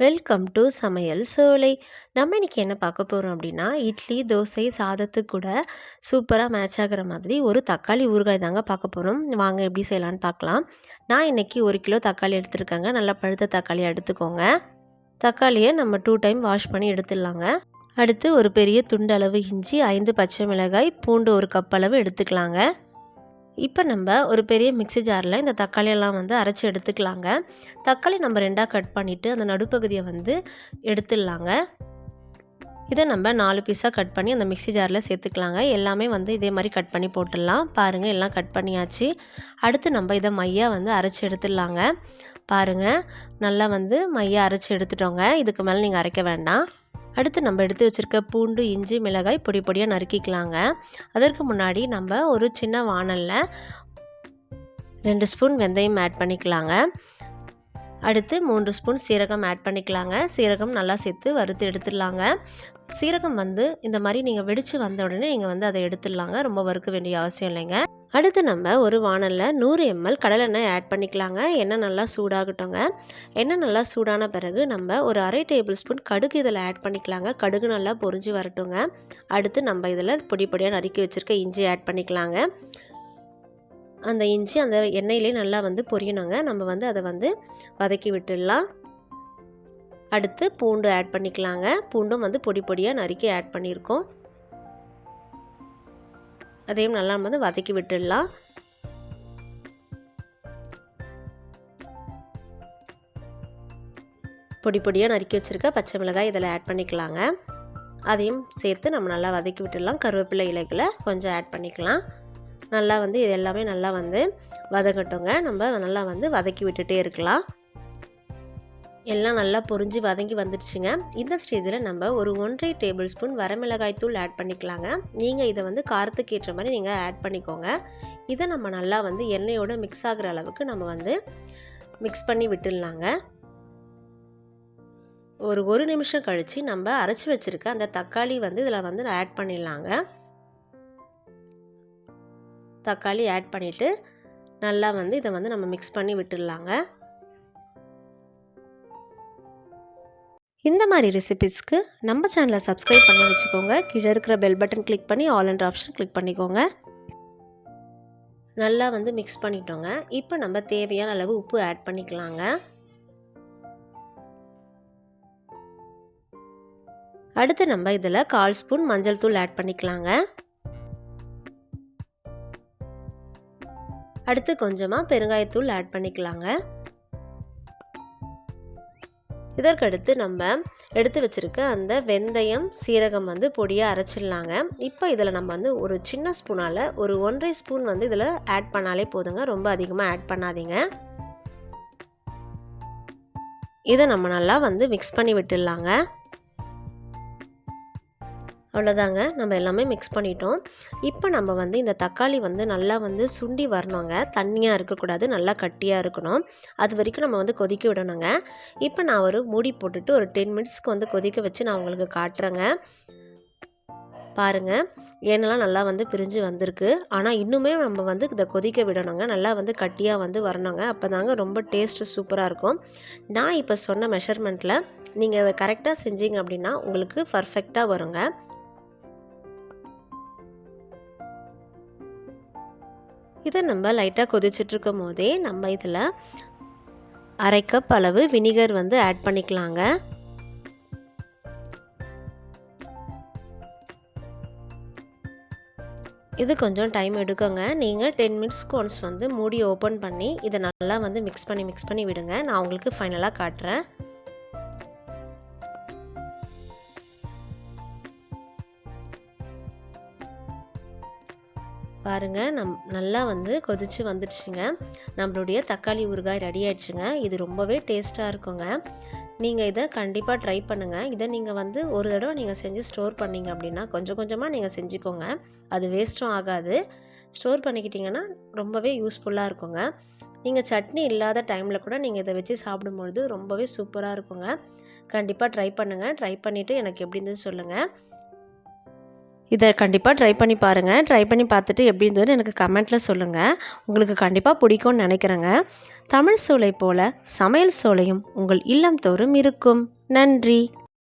Welcome to சமையல் சோலை. நம்ம இன்றைக்கி என்ன பார்க்க போகிறோம் அப்படின்னா இட்லி தோசை சாதத்துக்கு கூட சூப்பராக மேட்ச் ஆகிற மாதிரி ஒரு தக்காளி ஊறுகாய் தாங்க பார்க்க போகிறோம் வாங்க எப்படி செய்யலான்னு பார்க்கலாம். நான் இன்றைக்கி ஒரு கிலோ தக்காளி எடுத்துருக்கேங்க. நல்லா பழுத்த தக்காளி எடுத்துக்கோங்க. தக்காளியை நம்ம டூ டைம் வாஷ் பண்ணி எடுத்துடலாங்க. அடுத்து ஒரு பெரிய துண்டளவு இஞ்சி ஐந்து பச்சை மிளகாய் பூண்டு ஒரு கப் அளவு எடுத்துக்கலாங்க. இப்போ நம்ம ஒரு பெரிய மிக்ஸி ஜாரில் இந்த தக்காளியெல்லாம் வந்து அரைச்சி எடுத்துக்கலாங்க. தக்காளி நம்ம ரெண்டாக கட் பண்ணிவிட்டு அந்த நடுப்பகுதியை வந்து எடுத்துடலாங்க. இதை நம்ம நாலு பீஸாக கட் பண்ணி அந்த மிக்ஸி ஜாரில் சேர்த்துக்கலாங்க. எல்லாமே வந்து இதே மாதிரி கட் பண்ணி போட்டுடலாம். பாருங்கள் எல்லாம் கட் பண்ணியாச்சு. அடுத்து நம்ம இதை மையாக வந்து அரைச்சி எடுத்துடலாங்க. பாருங்கள் நல்லா வந்து மையாக அரைச்சி எடுத்துட்டோங்க. இதுக்கு மேலே நீங்கள் அரைக்க வேண்டாம். அடுத்து நம்ம எடுத்து வச்சுருக்க பூண்டு இஞ்சி மிளகாய் பொடி பொடியாக நறுக்கிக்கலாங்க. அதற்கு முன்னாடி நம்ம ஒரு சின்ன வானலில் ரெண்டு ஸ்பூன் வெந்தயம் ஆட் பண்ணிக்கலாங்க. அடுத்து மூன்று ஸ்பூன் சீரகம் ஆட் பண்ணிக்கலாங்க. சீரகம் நல்லா சேர்த்து வறுத்து எடுத்துடலாங்க. சீரகம் வந்து இந்த மாதிரி நீங்கள் வெடித்து வந்த உடனே நீங்கள் வந்து அதை எடுத்துடலாங்க. ரொம்ப வறுக்க வேண்டிய அவசியம் இல்லைங்க. அடுத்து நம்ம ஒரு வானலில் நூறு எம்எல் கடலெண்ணெய் ஆட் பண்ணிக்கலாங்க. எண்ணெய் நல்லா சூடாகட்டுங்க. எண்ணெய் நல்லா சூடான பிறகு நம்ம ஒரு அரை டேபிள் ஸ்பூன் கடுகு இதில் ஆட் பண்ணிக்கலாங்க. கடுகு நல்லா பொறிஞ்சு வரட்டுங்க. அடுத்து நம்ம இதில் பொடி பொடியாக நறுக்கி வச்சுருக்க இஞ்சி ஆட் பண்ணிக்கலாங்க. அந்த இஞ்சி அந்த எண்ணெயிலே நல்லா வந்து பொரியணுங்க. நம்ம வந்து அதை வந்து வதக்கி விட்டுடலாம். அடுத்து பூண்டு ஆட் பண்ணிக்கலாங்க. பூண்டும் வந்து பொடி பொடியாக நறுக்கி ஆட் பண்ணியிருக்கோம் அதையும் நல்லா வந்து வதக்கி விட்டுடலாம். பொடி பொடியாக நறுக்கி வச்சுருக்க பச்சை மிளகாய் இதில் ஆட் பண்ணிக்கலாங்க. அதையும் சேர்த்து நம்ம நல்லா வதக்கி விட்டுடலாம். கருவேப்பிலை இலைகளை கொஞ்சம் ஆட் பண்ணிக்கலாம். நல்லா வந்து இது எல்லாமே நல்லா வந்து வதக்கட்டுங்க. நம்ம நல்லா வந்து வதக்கி விட்டுட்டே இருக்கலாம். எல்லாம் நல்லா பொறிஞ்சு வதங்கி வந்துடுச்சுங்க இந்த ஸ்டேஜில் நம்ம ஒரு ஒன்றரை டேபிள் ஸ்பூன் வரமிளகாய் தூள் ஆட் பண்ணிக்கலாங்க. நீங்கள் இதை வந்து காரத்துக்கு ஏற்ற மாதிரி நீங்கள் ஆட் பண்ணிக்கோங்க. இதை நம்ம நல்லா வந்து எண்ணெயோடு மிக்ஸ் ஆகிற அளவுக்கு நம்ம வந்து மிக்ஸ் பண்ணி விட்டுடலாங்க. ஒரு ஒரு நிமிஷம் கழித்து நம்ம அரைச்சி வச்சுருக்க அந்த தக்காளி வந்து இதில் வந்து ஆட் பண்ணிடலாங்க. தக்காளி ஆட் பண்ணிவிட்டு நல்லா வந்து இதை வந்து நம்ம மிக்ஸ் பண்ணி விட்டுடலாங்க. இந்த மாதிரி ரெசிபிஸ்க்கு நம்ம சேனலை சப்ஸ்கிரைப் பண்ணி வச்சுக்கோங்க. கீழே இருக்கிற பெல் பட்டன் கிளிக் பண்ணி ஆல் அண்ட் ஆப்ஷன் கிளிக் பண்ணிக்கோங்க. நல்லா வந்து மிக்ஸ் பண்ணிட்டோங்க. இப்போ நம்ம தேவையான அளவு உப்பு ஆட் பண்ணிக்கலாங்க. அடுத்து நம்ம இதில் கால் ஸ்பூன் மஞ்சள் தூள் ஆட் பண்ணிக்கலாங்க. அடுத்து கொஞ்சமாக பெருங்காயத்தூள் ஆட் பண்ணிக்கலாங்க. இதற்கடுத்து நம்ம எடுத்து வச்சுருக்க அந்த வெந்தயம் சீரகம் வந்து பொடியாக அரைச்சிடலாங்க. இப்போ இதில் நம்ம வந்து ஒரு சின்ன ஸ்பூனால் ஒரு ஒன்றரை ஸ்பூன் வந்து இதில் ஆட் பண்ணாலே போதுங்க. ரொம்ப அதிகமாக ஆட் பண்ணாதீங்க. இதை நம்ம நல்லா வந்து மிக்ஸ் பண்ணி விட்டுடலாங்க. அவ்வளோதாங்க. நம்ம எல்லாமே மிக்ஸ் பண்ணிட்டோம். இப்போ நம்ம வந்து இந்த தக்காளி வந்து நல்லா வந்து சுண்டி வரணுங்க. தண்ணியாக இருக்கக்கூடாது நல்லா கட்டியாக இருக்கணும். அது வரைக்கும் நம்ம வந்து கொதிக்க விடணுங்க. இப்போ நான் ஒரு மூடி போட்டுட்டு ஒரு டென் மினிட்ஸ்க்கு வந்து கொதிக்க வச்சு நான் உங்களுக்கு காட்டுறேங்க. பாருங்கள் ஏனெல்லாம் நல்லா வந்து பிரிஞ்சு வந்திருக்கு. ஆனால் இன்னுமே நம்ம வந்து இதை கொதிக்க விடணுங்க. நல்லா வந்து கட்டியாக வந்து வரணுங்க. அப்போ தாங்க ரொம்ப டேஸ்ட்டு சூப்பராக இருக்கும். நான் இப்போ சொன்ன மெஷர்மெண்ட்டில் நீங்கள் அதை கரெக்டாக செஞ்சீங்க அப்படின்னா உங்களுக்கு பர்ஃபெக்டாக வருங்க. இதை நம்ம லைட்டாக கொதிச்சிட்ருக்கும் போதே நம்ம இதில் அரை கப் அளவு வினிகர் வந்து ஆட் பண்ணிக்கலாங்க. இது கொஞ்சம் டைம் எடுக்குங்க. நீங்கள் டென் மினிட்ஸ்க்கு ஒன்ஸ் வந்து மூடி ஓப்பன் பண்ணி இதை நல்லா வந்து மிக்ஸ் பண்ணி மிக்ஸ் பண்ணி விடுங்க. நான் உங்களுக்கு ஃபைனலாக காட்டுறேன். பாருங்கள் நம் நல்லா வந்து கொதித்து வந்துடுச்சுங்க. நம்மளுடைய தக்காளி ஊறுகாய் ரெடி ஆயிடுச்சுங்க. இது ரொம்பவே டேஸ்ட்டாக இருக்குங்க. நீங்கள் இதை கண்டிப்பாக ட்ரை பண்ணுங்கள் இதை நீங்கள் வந்து ஒரு தடவை நீங்கள் செஞ்சு ஸ்டோர் பண்ணிங்க அப்படின்னா கொஞ்சம் கொஞ்சமாக நீங்கள் செஞ்சுக்கோங்க. அது வேஸ்ட்டும் ஆகாது. ஸ்டோர் பண்ணிக்கிட்டிங்கன்னா ரொம்பவே யூஸ்ஃபுல்லாக இருக்குங்க. நீங்கள் சட்னி இல்லாத டைமில் கூட நீங்கள் இதை வச்சு சாப்பிடும்பொழுது ரொம்பவே சூப்பராக இருக்குங்க. கண்டிப்பாக ட்ரை பண்ணுங்கள் ட்ரை பண்ணிவிட்டு எனக்கு எப்படி இருந்துச்சு சொல்லுங்கள் இதை கண்டிப்பாக ட்ரை பண்ணி பாருங்கள் ட்ரை பண்ணி பார்த்துட்டு எப்படி இருந்ததுன்னு எனக்கு கமெண்ட்டில் சொல்லுங்கள் உங்களுக்கு கண்டிப்பாக பிடிக்கும்னு நினைக்கிறேங்க. தமிழ் சோலை போல் சமையல் சோலையும் உங்கள் இல்லம் தோறும் இருக்கும். நன்றி.